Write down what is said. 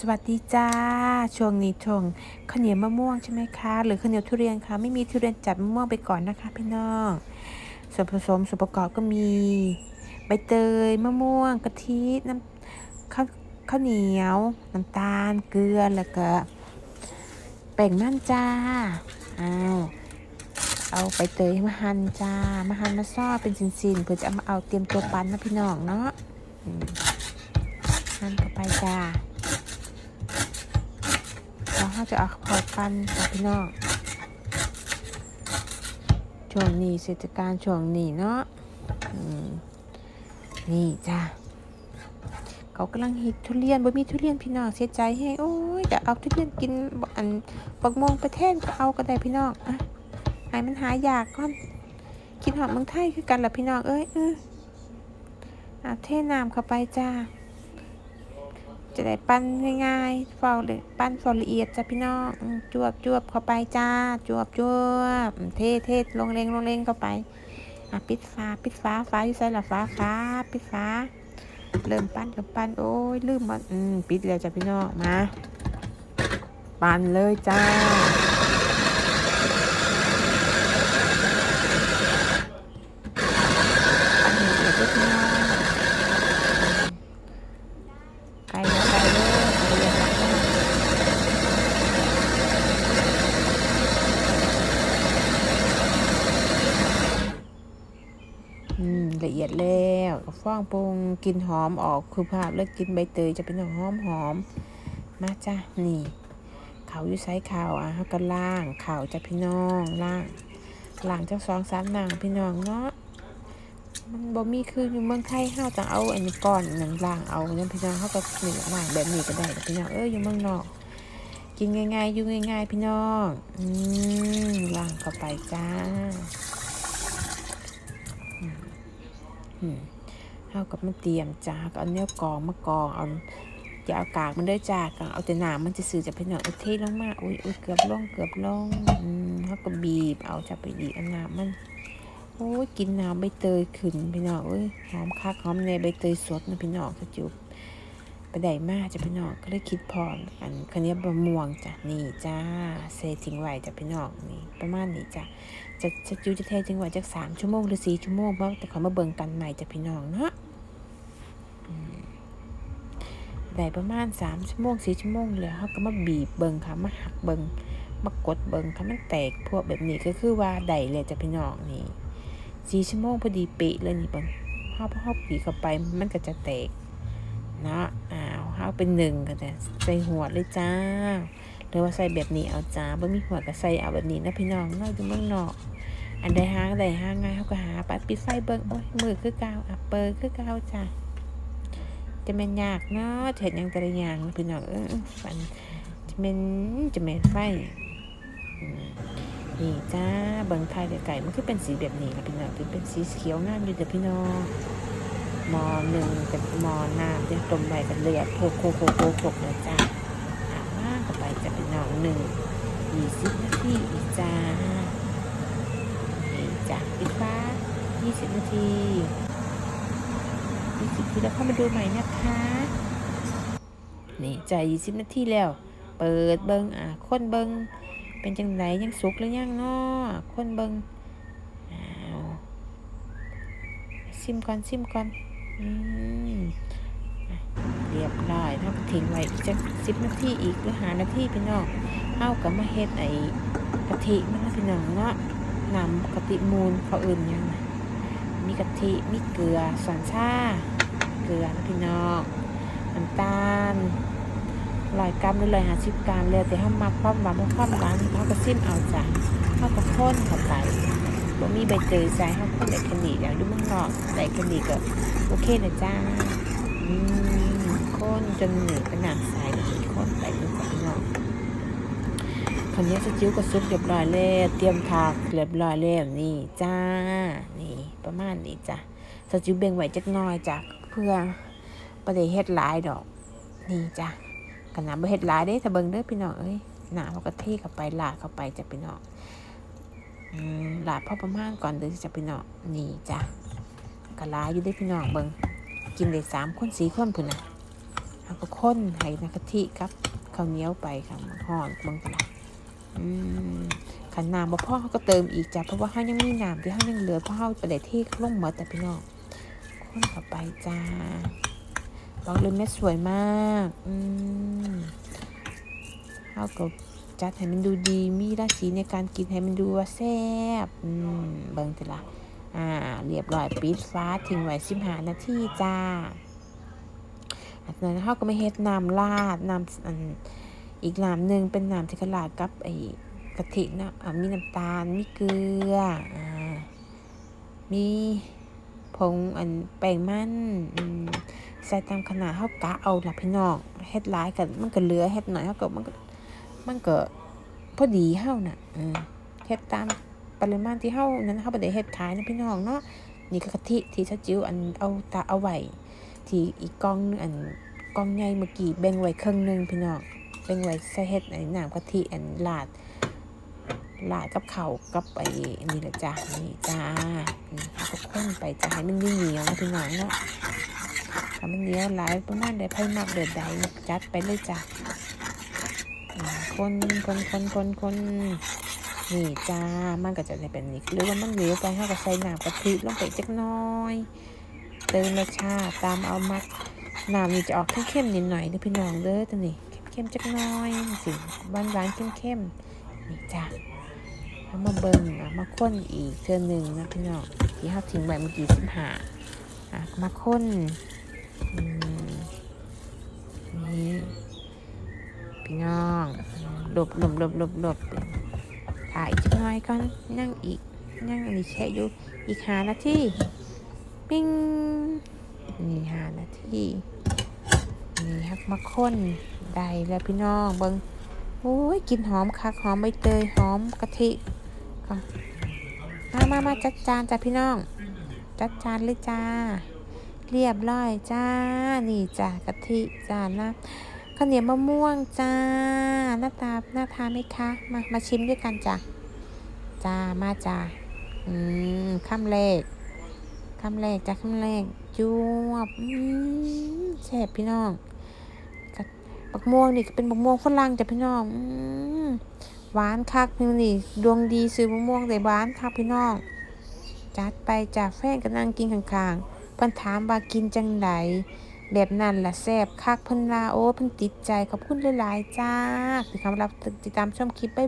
สวัสดีจ้า ช่วงนี้ช่วงข้าวเหนียวมะม่วงใช่ไหมคะ หรือข้าวเหนียวทุเรียนคะไม่มีทุเรียนจัดมะม่วงไปก่อนนะคะพี่น้อง ส่วนผสมส่วนประกอบก็มี ใบเตยมะม่วงกะทิน้ำข้าวข้าวเหนียว น้ำตาลเกลือแล้วก็แป้งมันจ้าเอาเอาใบเตยมาหั่นจ้ามาหั่นมาซ้อเป็นสินๆเพื่อจะเอามาเอาเตรียมตัวปั้นนะพี่น้องเนาะหั่นเข้าไปจ้า แล้วเขาจะเอาพอปันค่ะพี่น้องช่วงนี้เศรษฐการช่วงนี้เนาะนี่จ้าเขากำลังฮิตทุเรียนบ่มีทุเรียนพี่น้องเสียใจให้โอ้ยแต่เอาทุเรียนกินบอันบักม่วงไปแทนก็เอาก็ได้พี่น้องอะให้มันหายากก่อนกินหอมเมืองไทยคือกันละพี่น้องเอ้ยเอออะเทน้ำเข้าไปจ้า จะได้ปั้นง่ายๆฟอเลยปั้นฟอละเอียดจ้ะพี่น้องจวบจวบเข้าไปจ้า จวบจวบเทเทลงเลงลงเลงเข้าไปอะปิดฟ้าปิดฟ้าฟ้าอยู่ใส่ละฟ้าฟ้าปิดฟ้า เริ่มปั้นกับปั้นโอ้ยลืมมันอืมปิดแล้วจ้ะพี่น้องมา ปั้นเลยจ้าปั้นให้ละเอียดด้วยพี่น้องไก่เลยไก่เลยละเอียดมาก อืมละเอียดแล้วฟ องปรุงกลินหอมออกคือภาพแล้วกินใบเตยจะเป็นหอมหอมมาจ้ะนี่เขาอยู่ไซข่าวอะเขาก็ล่างข่าวจะพี่น้องล่างหล่างจากสองสามนางพี่น้องเนาะมันบ่มีคืออยู่เมืองไทยเฮาต้องเอาอันนี้ก่อนหนึ่งล่างเอาเนี่ยพี่น้องเขาก็หนี่ล่าแบบนี้ก็ได้พี่น้องเอ้ยอยู่เมืองนอก กินง่ายๆอยู่ง่าย ๆ พี่น้องอืมล่างเข้าไปจ้า อืม เท่ากับมันเตรียมจ้าก็เอาเนื้อกองมากองเอาอย่าเอากากมันด้วยจ้ากเอาแต่หนามมันจะสื่อจะเป็นหนังอาเทลงมาอุ้ยอุ้ยเกือบล่องเกือบล่องอืมเท่ากับบีบเอาจะไปดีบเอาหนามมันโอ้ยกินน้ำใบเตยขึ้นพี่น้องเอ้ยหอมคักหอมในใบเตยสดนะพี่น้องกระจุบไปได้มากจ้ะพี่น้องก็เลยคิดพออันคันนี้บะม่วงจ้ะนี่จ้าเซทิ้งไว้จ้ะพี่น้องนี่ประมาณนี้จ้ะจะจะจูจะเทจริงไว่าจากสามชั่วโมงหรือสี่ชั่วโมงเพราะแต่ขามาเบิ่งกันใหม่จะพี่น้องเนาะ ได้ประมาณสามชั่วโมงสี่ชั่วโมงแล้วเขาก็มาบีบเบิงค่ะมาหักเบิงมากดเบิงค่ะมันแตกพวกแบบนี้ก็คือว่าได้เลยจะพี่น้องนี่สี่ชั่วโมงพอดีเป๊ะเลยนี่เบิงเขาพอปีเข้าไปมันก็จะแตกเนาะอ้าวเขาเป็นหนึ่งก็จะใส่หัวเลยจ้าหรือว่าใส่แบบนี้เอาจ้าบ่มีหัวก็ใส่เอาแบบนี้นะพี่น้องเนาะอยู่เมืองนอก อันใดหางใดหาง่ายเขาก็หาไปปิดไฟเบิ่งโอ้ยมือคือกาวอะเปิดคือกาวจ้ะ จะเป็นยากเนาะเห็นยังแต่ละอย่างพี่น้องเออฟันจะเป็นจะเป็นไฟนี่จ้าเบิ่งไทยไก่มันคือเป็นสีแบบนี้นะพี่น้องคือเป็นสีเขียวงามอยู่เด้อพี่น้องมอหนึ่งกับมอน้ำจะตมใบกันเลือดโคโคโคโคโคเลยจ้าอาว่างเข้าไปจะเป็นน้องหนึ่งยี่สิบนาทีอีกจ้านี่จากปิดฟ้า20นาที 20นาทีแล้วเข้ามาดูใหม่นะคะ นี่จ่าย20นาทีแล้ว เปิดเบิงอะคนเบิงเป็นจังไรยังสุกแล้วยังเนาะคนเบิงอ้าวซิมก่อนซิมก่อนอืมเรียบร้อยเท่ากับทิ้งไว้อีกจักสิบนาทีอีกหรือหานาทีพี่น้องเท่ากับมาเฮ็ดไอ้กะทิมันนะพี่น้องเนาะนำกะทิมูลเขาอื่นยังมีกะทิมีเกลือสอนชา เกลือนะพี่น้องน้ำตาลลอยกรัมหรือลอยหาสิบกรัมเลยแต่ถ้ามาความหวานมาความหวานเขาก็ซิมเอาจ้ะเขาก็ข้นเข้าไปบ่มีใบเตยใส่เขาข้นแต่แค่นี้อย่างดูมืองนอกแต่แค่นี้ก็โอเคนะจ้าอืมข้นจนเหนือเป็นหนังใสข้นไปเลยจ้ะพี่น้องคนนี้สจิ้วก็ซุปเรียบร้อยแล้วเตรียมผักเรียบร้อยแล้วนี่จ้า นี่ประมาณนี้จ้ะสจิ้วเบ่งไหวจักหน้อยจ้ะ พื่อประเดี๋ยวเฮ็ดหลายดอก นี่จ้ะกันน้ำบ่เฮ็ดหลายเด้ถ้าเบิ่งเด้อพี่น้องเอ้ยหนาเขาก็เทเข้าไปลาดเข้าไปจะพี่น้องอืมลาดพอประมาณก่อนเด้อจะพี่น้องนี่จ้ะก็ลายอยู่เด้พี่น้องเบิ่งกินได้สามคนสี่คนพุ่นน่ะเอาก็ข้นให้นะกะทิกับข้าวเหนียวไปค่ะมันห่อนเบิ่งกันละขันน้ำบ่พอเขาก็เติมอีกจ้ะเพราะว่าเขายังมีน้ำที่เขายังเหลือเพราะเขาไปได้ที่ลงหมดแต่พี่น้อง ข้นเข้าไปจ้าบอกเลยแม่สวยมากอืมเขาก็จัดให้มันดูดีมีราศีในการกินให้มันดูว่าแซ่บอืมเบิ่งติละอ่า เรียบร้อยปิดฟ้าทิ้งไว้สิบห้านาทีจ้าอันนั้นเขาก็ไม่เฮ็ดน้ำราดน้ำอันอีกน้ำหนึ่งเป็นน้ำที่กระลาดกับไอ้กะทินะอะมีน้ำตาล มีเกลือ อ่า มี ผงอันแป้งมันใส่ตามขนาดเขากะเอาละพี่น้องเฮ็ดหลายกันมันก็เหลือเฮ็ดหน่อยเขาก็มันก็มันก็พอดีเฮาน่ะอืมเฮ็ดตามปริมาณที่เฮานั้นเฮาบ่ได้เฮ็ดขายนะพี่น้องเนาะนี่ก็กะทิที่ซะจิ๋วอันเอาตาเอาไว้ที่อีกกล่องอันกล่องใหญ่เมื่อกี้แบ่งไว้ครึ่งหนึงพี่น้องแบ่งไว้ใส่เฮ็ดไอ้น้ำกะทิอันลาด ลาดกับเขากับไอ้นี่แหละจ้านี่จ้านี่เอาก็ข้นไปจ้าให้มันเหนียวๆนะพี่น้องเนาะถ้ามันเหนียวหลายประมาณใดไผมักเดือดใดจัดไปเลยจ้าคนคนคนคนคนนี่จ้ามันก็จะได้เป็นนี่หรือว่ามันเหลวไปเฮาก็ใส่น้ำกะทิลงไปจักน้อยเติมรสชาติตามเอามักน้ำนี่จะออกเข้มๆนิดหน่อยเด้อพี่น้องเด้อตัวนี้เข้มๆจักน้อยสิหวานหวานๆเข้มๆ นี่จ้ะเอามาเบิ่งเอามาข้นอีกเทื่อหนึ่งนะพี่น้องที่เขาทิ้งไว้เมื่อกี้สิบห้าอะมาข้นนี่พี่น้องหลบหลบหลบหลบหลบถ่ายอีกจักหน้อยก่อนนั่งอีกนั่งอันนี้แช่อยู่อีกหานาทีปิ้งนี่หานาทีนี่ครับมาค้นได้แล้วพี่น้องเบิง อ้ยกลินหอมคักหอมใบเตยหอมกะทิมามามาจัดจานจ้ะพี่น้อง จัดจานเลยจ้า เรียบร้อยจ้า นี่จ้ากะทิจ้านะข้าวเหนียวมะม่วงจ้า หน้าตาหน้าทานไหมคะ มา มาชิมด้วยกันจ้ะ จ้า มาจ้า อืมข้ามเลขคำแรกจากคำแรกจวบอืมแซ่บพี่น้อง บักม่วงนี่ก็เป็นบักม่วงฝรั่งจ้ะพี่น้องอืมหวานคักพี่นี่ดวงดีซื้อมะม่วงแต่หวานคักพี่น้อง จัดไปจากแฟนก็นั่งกินข้างๆเพิ่นถามว่ากินจังไดแบบนั้นล่ะแซ่บคักเพิ่นลาโอ้เพิ่นติดใจขอบคุณหลายๆจ้าที่คำรับติดตามชมคลิปไป